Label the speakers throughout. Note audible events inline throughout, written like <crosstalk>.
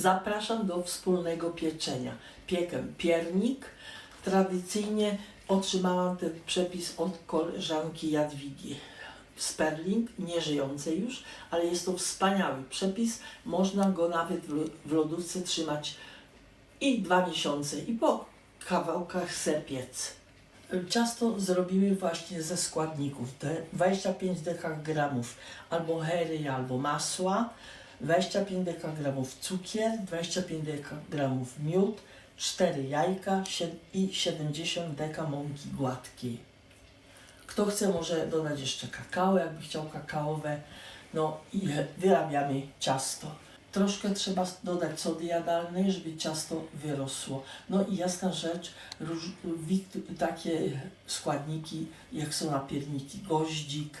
Speaker 1: Zapraszam do wspólnego pieczenia. Piekę piernik. Tradycyjnie otrzymałam ten przepis od koleżanki Jadwigi Sperling, nieżyjącej już, ale jest to wspaniały przepis. Można go nawet w lo- w lodówce trzymać i dwa miesiące i po kawałkach sepiec. Ciasto zrobimy właśnie ze składników. Te 25 dekagramów albo hery, albo masła, 25 dekagramów cukier, 25 dekagramów miód, 4 jajka i 70 deka mąki gładkiej. Kto chce może dodać jeszcze kakao, jakby chciał kakaowe. No i wyrabiamy ciasto. Troszkę trzeba dodać sody jadalnej, żeby ciasto wyrosło. No i jasna rzecz, takie składniki, jak są napierniki, goździk,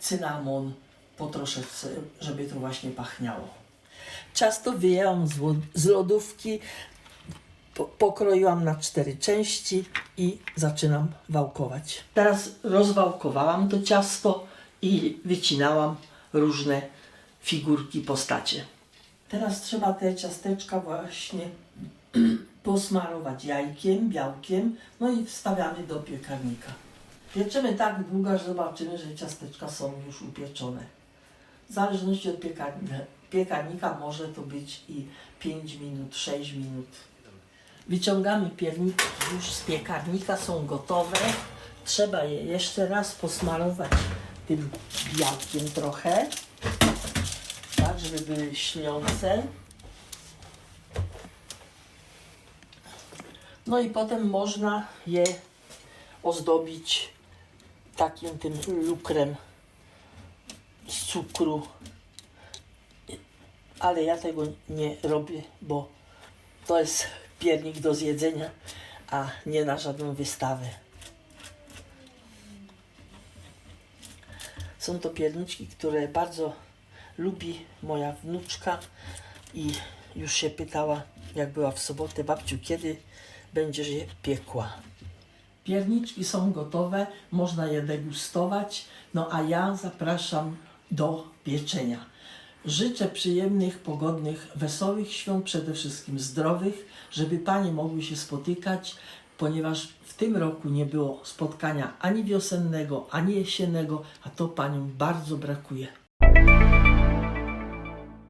Speaker 1: cynamon, po troszeczce, żeby to właśnie pachniało. Ciasto wyjęłam z, lo- z lodówki, po, pokroiłam na cztery części i zaczynam wałkować. Teraz rozwałkowałam to ciasto i wycinałam różne figurki, postacie. Teraz trzeba te ciasteczka właśnie <clears throat> posmarować jajkiem, białkiem, no i wstawiamy do piekarnika. Pieczemy tak długo, aż zobaczymy, że ciasteczka są już upieczone. W zależności od piekarnika, piekarnika może to być i 5 minut, 6 minut. Wyciągamy pierniki już z piekarnika, są gotowe. Trzeba je jeszcze raz posmarować tym białkiem trochę, tak, żeby były śniące. No i potem można je ozdobić takim tym lukrem z cukru. Ale ja tego nie robię, bo to jest piernik do zjedzenia, a nie na żadną wystawę. Są to pierniczki, które bardzo lubi moja wnuczka i już się pytała, jak była w sobotę, babciu, kiedy będziesz je piekła. Pierniczki są gotowe, można je degustować, no a ja zapraszam do pieczenia. Życzę przyjemnych, pogodnych, wesołych świąt, przede wszystkim zdrowych, żeby panie mogły się spotykać, ponieważ w tym roku nie było spotkania ani wiosennego, ani jesiennego, a to paniom bardzo brakuje.